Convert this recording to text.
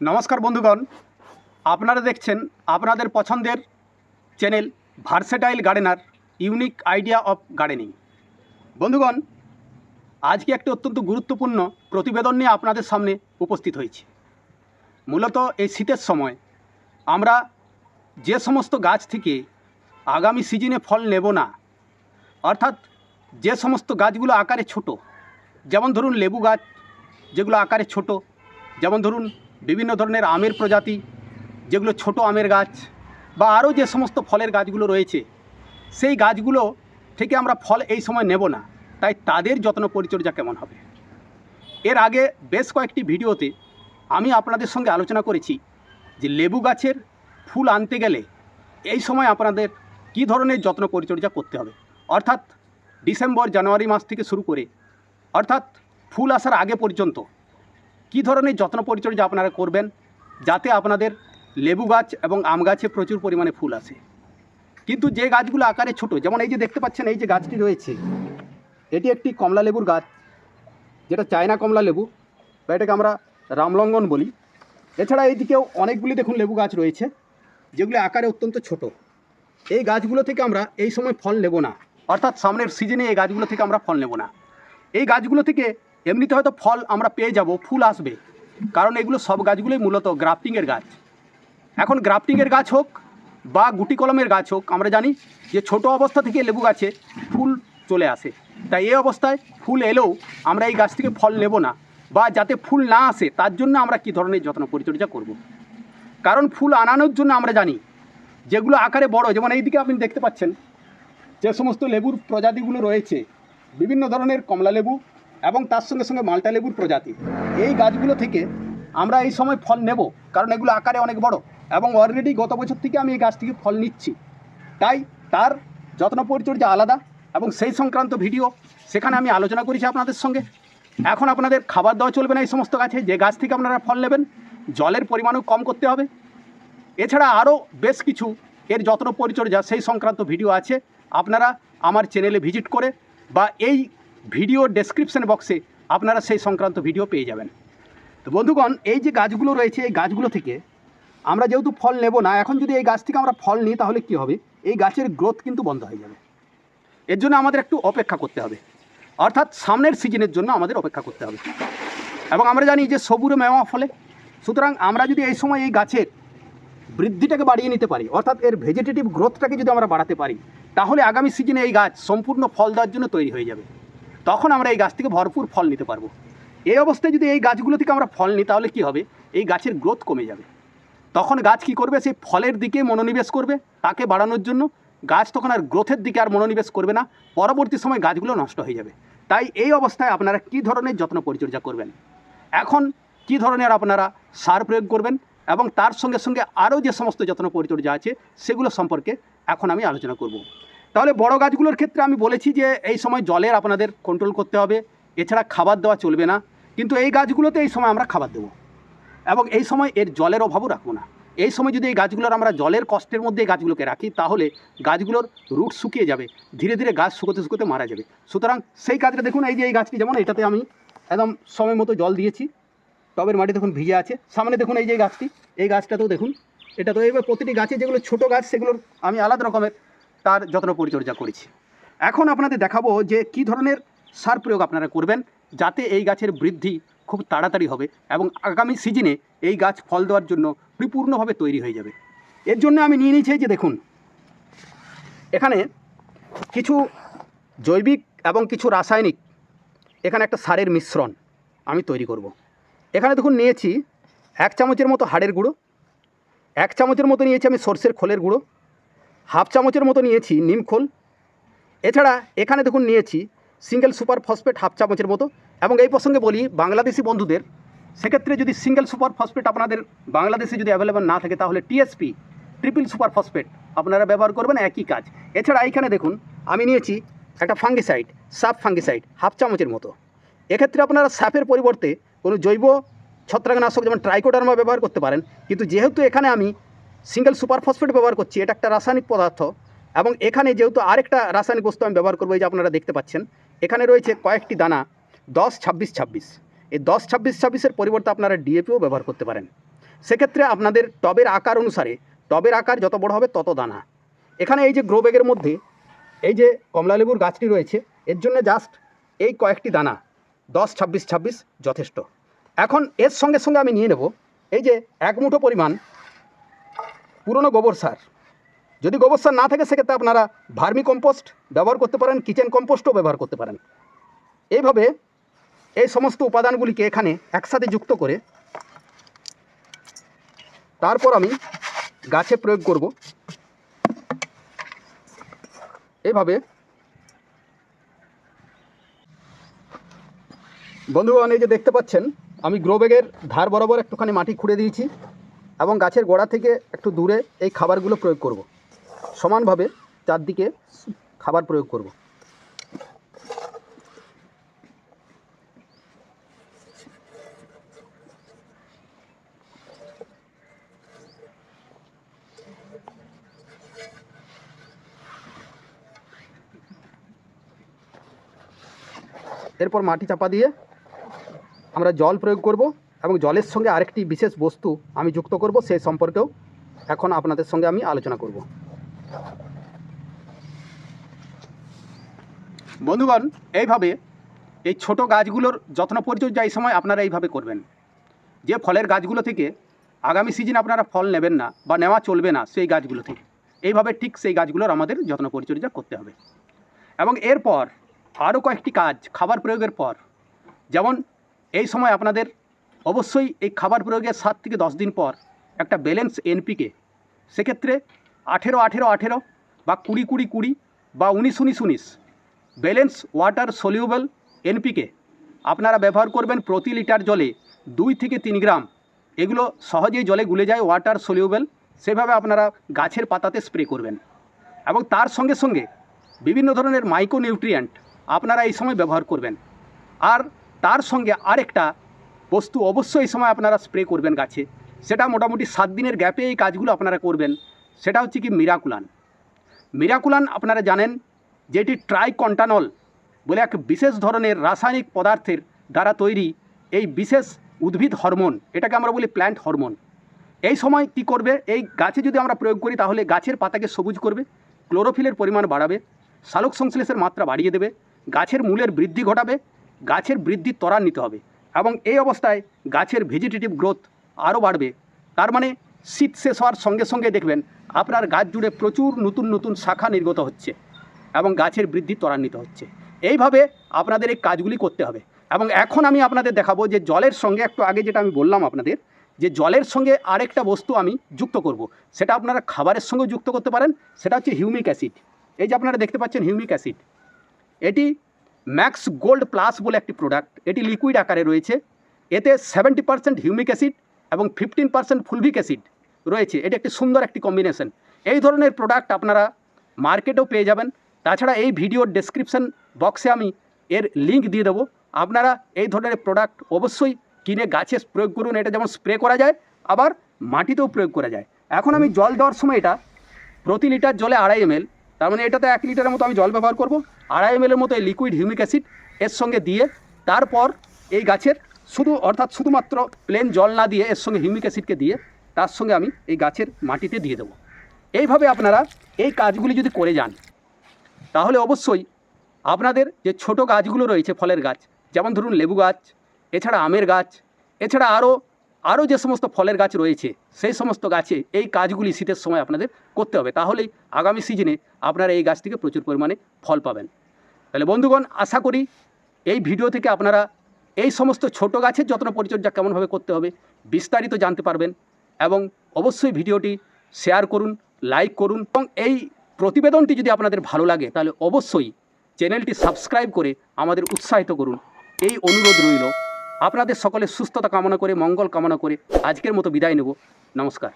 নমস্কার বন্ধুগণ। আপনারা দেখছেন আপনাদের পছন্দের channel versatile gardener unique idea of gardening. বন্ধুগণ, আজকে একটি অত্যন্ত গুরুত্বপূর্ণ প্রতিবেদন নিয়ে আপনাদের সামনে উপস্থিত হয়েছি। মূলত এই শীতের সময় আমরা যে সমস্ত গাছ থেকে আগামী সিজনে ফল নেব না, অর্থাৎ যে সমস্ত গাছগুলো আকারে ছোট, যেমন ধরুন লেবু গাছ যেগুলো আকারে ছোট, যেমন ধরুন বিভিন্ন ধরনের আমের প্রজাতি, যেগুলো ছোট আমের গাছ বা আরও যে সমস্ত ফলের গাছগুলো রয়েছে, সেই গাছগুলো থেকে আমরা ফল এই সময় নেব না। তাই তাদের যত্ন পরিচর্যা কেমন হবে? এর আগে বেশ কয়েকটি ভিডিওতে আমি আপনাদের সঙ্গে আলোচনা করেছি যে লেবু গাছের ফুল আনতে গেলে এই সময় আপনাদের কী ধরনের যত্ন পরিচর্যা করতে হবে? অর্থাৎ ডিসেম্বর, জানুয়ারি মাস থেকে শুরু করে, অর্থাৎ ফুল আসার আগে পর্যন্ত কী ধরনের যত্ন পরিচর্যা আপনারা করবেন যাতে আপনাদের লেবু গাছ এবং আম গাছে প্রচুর পরিমাণে ফুল আসে? কিন্তু যে গাছগুলো আকারে ছোট, যেমন এই যে দেখতে পাচ্ছেন, এই যে গাছটি রয়েছে, এটি একটি কমলা লেবুর গাছ, যেটা চায়না কমলা লেবু, বা এটাকে আমরা রামলঙ্গন বলি। এছাড়া এইদিকেও অনেকগুলি দেখুন লেবু গাছ রয়েছে, যেগুলি আকারে অত্যন্ত ছোট। এই গাছগুলো থেকে আমরা এই সময় ফল নেব না, অর্থাৎ সামনের সিজনে এই গাছগুলো থেকে আমরা ফল নেব না। এই গাছগুলো থেকে এমনিতে হয়তো ফল আমরা পেয়ে যাব, ফুল আসবে। কারণ এগুলো সব গাছগুলোই মূলত গ্রাফটিংয়ের গাছ। এখন গ্রাফটিংয়ের গাছ হোক বা গুটি কলমের গাছ হোক, আমরা জানি যে ছোট অবস্থা থেকে লেবু গাছে ফুল চলে আসে। তাই এই অবস্থায় ফুল এলেও আমরা এই গাছ থেকে ফল নেব না, বা যাতে ফুল না আসে, তার জন্য আমরা কী ধরনের যত্ন পরিচর্যা করব। কারণ ফুল আনানোর জন্য আমরা জানি, যেগুলো আকারে বড়, যেমন এইদিকে আপনি দেখতে পাচ্ছেন, যে সমস্ত লেবুর প্রজাতিগুলো রয়েছে, বিভিন্ন ধরনের কমলা লেবু এবং তার সঙ্গে সঙ্গে মাল্টা লেবুর প্রজাতি। এই গাছগুলো থেকে আমরা এই সময় ফল নেব, কারণ এগুলো আকারে অনেক বড় এবং অলরেডি গত বছর থেকে আমি এই গাছ থেকে ফল নিচ্ছি। তাই তার যত্ন পরিচর্যা আলাদা এবং সেই সংক্রান্ত ভিডিও সেখানে আমি আলোচনা করেছি আপনাদের সঙ্গে। এখন আপনাদের খাবার দেওয়া চলবে না এই সমস্ত গাছে, যে গাছ থেকে আপনারা ফল নেবেন, জলের পরিমাণও কম করতে হবে। এছাড়া আরও বেশ কিছু এর যত্ন পরিচর্যা সেই সংক্রান্ত ভিডিও আছে, আপনারা আমার চ্যানেলে ভিজিট করে বা এই ভিডিও ডেসক্রিপশন বক্সে আপনারা সেই সংক্রান্ত ভিডিও পেয়ে যাবেন। তো বন্ধুগণ, এই যে গাছগুলো রয়েছে, এই গাছগুলো থেকে আমরা যেহেতু ফল নেব না, এখন যদি এই গাছ থেকে আমরা ফল নিই, তাহলে কি হবে? এই গাছের গ্রোথ কিন্তু বন্ধ হয়ে যাবে। এর জন্য আমাদের একটু অপেক্ষা করতে হবে। অর্থাৎ সামনের সিজনের জন্য আমাদের অপেক্ষা করতে হবে। এবং আমরা জানি যে সবুরে মেওয়া ফলে, সুতরাং আমরা যদি এই সময় এই গাছের বৃদ্ধিটাকে বাড়িয়ে নিতে পারি, অর্থাৎ এর ভেজিটেটিভ গ্রোথটাকে যদি আমরা বাড়াতে পারি, তাহলে আগামী সিজনে এই গাছ সম্পূর্ণ ফল দেওয়ার জন্য তৈরি হয়ে যাবে। তখন আমরা এই গাছ থেকে ভরপুর ফল নিতে পারব। এই অবস্থায় যদি এই গাছগুলো থেকে আমরা ফল নিই, তাহলে কি হবে? এই গাছের গ্রোথ কমে যাবে। তখন গাছ কি করবে? সেই ফলের দিকে মনোনিবেশ করবে তাকে বাড়ানোর জন্য। গাছ তখন আর গ্রোথের দিকে আর মনোনিবেশ করবে না। পরবর্তী সময় গাছগুলো নষ্ট হয়ে যাবে। তাই এই অবস্থায় আপনারা কী ধরনের যত্ন পরিচর্যা করবেন? এখন কী ধরনের আপনারা সার প্রয়োগ করবেন? এবং তার সঙ্গে সঙ্গে আরও যে সমস্ত যত্ন পরিচর্যা আছে, সেগুলো সম্পর্কে এখন আমি আলোচনা করব। তাহলে বড় গাছগুলোর ক্ষেত্রে আমি বলেছি যে এই সময় জলের আপনাদের কন্ট্রোল করতে হবে। এছাড়া খাবার দেওয়া চলবে না। কিন্তু এই গাছগুলোতে এই সময় আমরা খাবার দেবো। এবং এই সময় এর জলের অভাবও রাখব না। এই সময় যদি এই গাছগুলোর আমরা জলের কষ্টের মধ্যে এই গাছগুলোকে রাখি, তাহলে গাছগুলোর রুট শুকিয়ে যাবে। ধীরে ধীরে গাছ শুকোতে শুকোতে মারা যাবে। সুতরাং সেই কাজটা দেখুন, এই যে এই গাছটি যেমন, এটাতে আমি একদম সময় মতো জল দিয়েছি। টবের মাটি দেখুন ভিজে আছে। সামনে দেখুন, এই যে গাছটি, এই গাছটাতেও দেখুন এটা তো এইবার প্রতিটি গাছে যেগুলো ছোট গাছ, সেগুলোর আমি আলাদা রকমের তার যত্ন পরিচর্যা করেছি এখন আপনাদের দেখাবো যে কি ধরনের সার প্রয়োগ আপনারা করবেন যাতে এই গাছের বৃদ্ধি খুব তাড়াতাড়ি হবে এবং আগামী সিজনে এই গাছ ফল দেওয়ার জন্য পরিপূর্ণভাবে তৈরি হয়ে যাবে এর জন্য আমি নিয়ে নিয়েছি যে দেখুন, এখানে কিছু জৈবিক এবং কিছু রাসায়নিক এখানে একটা সারের মিশ্রণ আমি তৈরি করব। এখানে দেখুন নিয়েছি এক চামচের মতো হাড়ের গুঁড়ো, এক চামচের মতো নিয়েছি আমি সর্ষের খোলের গুঁড়ো হাফ চামচের মতো নিয়েছি নিমখোল এছাড়া এখানে দেখুন নিয়েছি সিঙ্গেল সুপার ফসফেট হাফ চামচের মতো এবং এই প্রসঙ্গে বলি বাংলাদেশি বন্ধুদের, সেক্ষেত্রে যদি সিঙ্গেল সুপার ফসফেট আপনাদের বাংলাদেশে যদি অ্যাভেলেবেল না থাকে, তাহলে টিএসপি ট্রিপল সুপার ফসফেট আপনারা ব্যবহার করবেন, একই কাজ। এছাড়া এইখানে দেখুন আমি নিয়েছি একটা ফাঙ্গিসাইড সাপ ফাঙ্গিসাইড হাফ চামচের মতো। এক্ষেত্রে আপনারা সাপের পরিবর্তে কোনো জৈব ছত্রাকনাশক যেমন ট্রাইকোডার্মা ব্যবহার করতে পারেন, কিন্তু যেহেতু এখানে আমি সিঙ্গেল সুপার ফসফেট ব্যবহার করছি, এটা একটা রাসায়নিক পদার্থ। এবং এখানে যেহেতু আরেকটা রাসায়নিক বস্তু আমি ব্যবহার করব, এই যে আপনারা দেখতে পাচ্ছেন, এখানে রয়েছে কয়েকটি দানা, দশ, ছাব্বিশ ছাব্বিশ। এই দশ, ছাব্বিশ, ছাব্বিশের পরিবর্তে আপনারা ডিএপিও ব্যবহার করতে পারেন। সেক্ষেত্রে আপনাদের টবের আকার অনুসারে, টবের আকার যত বড় হবে তত দানা। এখানে এই যে গ্রো ব্যাগের মধ্যে, এই যে কমলালেবুর গাছটি রয়েছে, এর জন্য জাস্ট এই কয়েকটি দানা, দশ, ছাব্বিশ ছাব্বিশ যথেষ্ট। এখন এর সঙ্গে সঙ্গে আমি নিয়ে নেব, এই যে এক মুঠো পরিমাণ পুরনো গোবর সার। যদি গোবর সার না থাকে, সেক্ষেত্রে আপনারা ভার্মি কম্পোস্ট ব্যবহার করতে পারেন, কিচেন কম্পোস্টও ব্যবহার করতে পারেন। এইভাবে এই সমস্ত উপাদানগুলিকে এখানে একসাথে যুক্ত করে তারপর আমি গাছে প্রয়োগ করব। এভাবে বন্ধুগণ, এই যে দেখতে পাচ্ছেন, আমি গ্রো ব্যাগের ধার বরাবর একটুখানি মাটি খুঁড়ে দিয়েছি। এবং গাছের গোড়া থেকে একটু দূরে এই খাবারগুলো প্রয়োগ করব। সমানভাবে চারদিকে খাবার প্রয়োগ করব। এরপর মাটি চাপা দিয়ে আমরা জল প্রয়োগ করব। এবং জলের সঙ্গে আরেকটি বিশেষ বস্তু আমি যুক্ত করব, সেই সম্পর্কেও এখন আপনাদের সঙ্গে আমি আলোচনা করব। বন্ধুগণ, এইভাবে এই ছোট গাছগুলোর যত্ন পরিচর্যা এই সময় আপনারা এইভাবে করবেন। যে ফলের গাছগুলো থেকে আগামী সিজন আপনারা ফল নেবেন না বা নেওয়া চলবে না সেই গাছগুলো থেকে, এইভাবে ঠিক সেই গাছগুলোর আমাদের যত্ন পরিচর্যা করতে হবে। এবং এরপর আরও কয়েকটি কাজ, খাবার প্রয়োগের পর, যেমন এই সময় আপনাদের অবশ্যই এই খাবার প্রয়োগের সাত থেকে দশ দিন পর একটা ব্যালেন্স এনপিকে সেক্ষেত্রে আঠেরো আঠেরো আঠেরো বা কুড়ি কুড়ি কুড়ি বা উনিশ উনিশ উনিশ ব্যালেন্স ওয়াটার সলিউবল এনপিকে আপনারা ব্যবহার করবেন প্রতি লিটার জলে দুই থেকে তিন গ্রাম। এগুলো সহজেই জলে গুলে যায় ওয়াটার সলিউবল সেভাবে আপনারা গাছের পাতাতে স্প্রে করবেন। এবং তার সঙ্গে সঙ্গে বিভিন্ন ধরনের মাইক্রো নিউট্রিয়েন্ট আপনারা এই সময় ব্যবহার করবেন। আর তার সঙ্গে আরেকটা বস্তু অবশ্যই এই সময় আপনারা স্প্রে করবেন গাছে। সেটা মোটামুটি সাত দিনের গ্যাপে এই কাজগুলো আপনারা করবেন। সেটা হচ্ছে কি মিরাকুলান মিরাকুলান আপনারা জানেন যে যেটি ট্রাইকন্টানল বলে এক বিশেষ ধরনের রাসায়নিক পদার্থের দ্বারা তৈরি এই বিশেষ উদ্ভিদ হরমোন, এটাকে আমরা বলি প্ল্যান্ট হরমোন এই সময় কি করবে? এই গাছে যদি আমরা প্রয়োগ করি তাহলে গাছের পাতাকে সবুজ করবে ক্লোরোফিলের পরিমাণ বাড়াবে সালোক সংশ্লেষের মাত্রা বাড়িয়ে দেবে, গাছের মূলের বৃদ্ধি ঘটাবে, গাছের বৃদ্ধি ত্বরান্বিত হবে। এবং এই অবস্থায় গাছের ভেজিটেটিভ গ্রোথ আরও বাড়বে। তার মানে শীত শেষ হওয়ার সঙ্গে সঙ্গে দেখবেন আপনার গাছ জুড়ে প্রচুর নতুন নতুন শাখা নির্গত হচ্ছে এবং গাছের বৃদ্ধি ত্বরান্বিত হচ্ছে। এইভাবে আপনাদের এই কাজগুলি করতে হবে। এবং এখন আমি আপনাদের দেখাবো যে জলের সঙ্গে, একটু আগে যেটা আমি বললাম আপনাদের, যে জলের সঙ্গে আরেকটা বস্তু আমি যুক্ত করব। সেটা আপনারা খাবারের সঙ্গে যুক্ত করতে পারেন, সেটা হচ্ছে হিউমিক অ্যাসিড। এই যে আপনারা দেখতে পাচ্ছেন হিউমিক অ্যাসিড। এটি ম্যাক্স গোল্ড প্লাস বলে একটি প্রোডাক্ট এটি লিকুইড আকারে রয়েছে। এতে সেভেন্টি পার্সেন্ট হিউমিক অ্যাসিড এবং ফিফটিন পার্সেন্ট ফুলভিক অ্যাসিড রয়েছে। এটি একটি সুন্দর একটি কম্বিনেশন এই ধরনের প্রোডাক্ট আপনারা মার্কেটেও পেয়ে যাবেন। তাছাড়া এই ভিডিওর ডেসক্রিপশন বক্সে আমি এর লিঙ্ক দিয়ে দেবো। আপনারা এই ধরনের প্রোডাক্ট অবশ্যই কিনে গাছে প্রয়োগ করুন। এটা যেমন স্প্রে করা যায়, আবার মাটিতেও প্রয়োগ করা যায়। এখন আমি জল দেওয়ার সময় এটা প্রতি লিটার জলে আড়াই এমএল তার মানে এটাতে এক লিটারের মতো আমি জল ব্যবহার করব, আড়াই এমএলের মতো এই লিকুইড হিউমিক অ্যাসিড এর সঙ্গে দিয়ে তারপর এই গাছের শুধু, অর্থাৎ শুধুমাত্র প্লেন জল না দিয়ে এর সঙ্গে হিউমিক অ্যাসিডকে দিয়ে তার সঙ্গে আমি এই গাছের মাটিতে দিয়ে দেবো। এইভাবে আপনারা এই কাজগুলি যদি করে যান, তাহলে অবশ্যই আপনাদের যে ছোট গাছগুলো রয়েছে ফলের গাছ, যেমন ধরুন লেবু গাছ, এছাড়া আমের গাছ, এছাড়া আরও আরও যে সমস্ত ফলের গাছ রয়েছে, সেই সমস্ত গাছে এই কাজগুলি শীতের সময় আপনাদের করতে হবে। তাহলেই আগামী সিজনে আপনারা এই গাছ থেকে প্রচুর পরিমাণে ফল পাবেন। তাহলে বন্ধুগণ, আশা করি এই ভিডিও থেকে আপনারা এই সমস্ত ছোট গাছের যত্ন পরিচর্যা কেমনভাবে করতে হবে বিস্তারিত জানতে পারবেন এবং অবশ্যই ভিডিওটি শেয়ার করুন, লাইক করুন এবং এই প্রতিবেদনটি যদি আপনাদের ভালো লাগে, তাহলে অবশ্যই চ্যানেলটি সাবস্ক্রাইব করে আমাদের উৎসাহিত করুন। এই অনুরোধ রইল আপনাদের সকলে সুস্থতা কামনা করে মঙ্গল কামনা করে আজকের মতো বিদায় নেব। নমস্কার।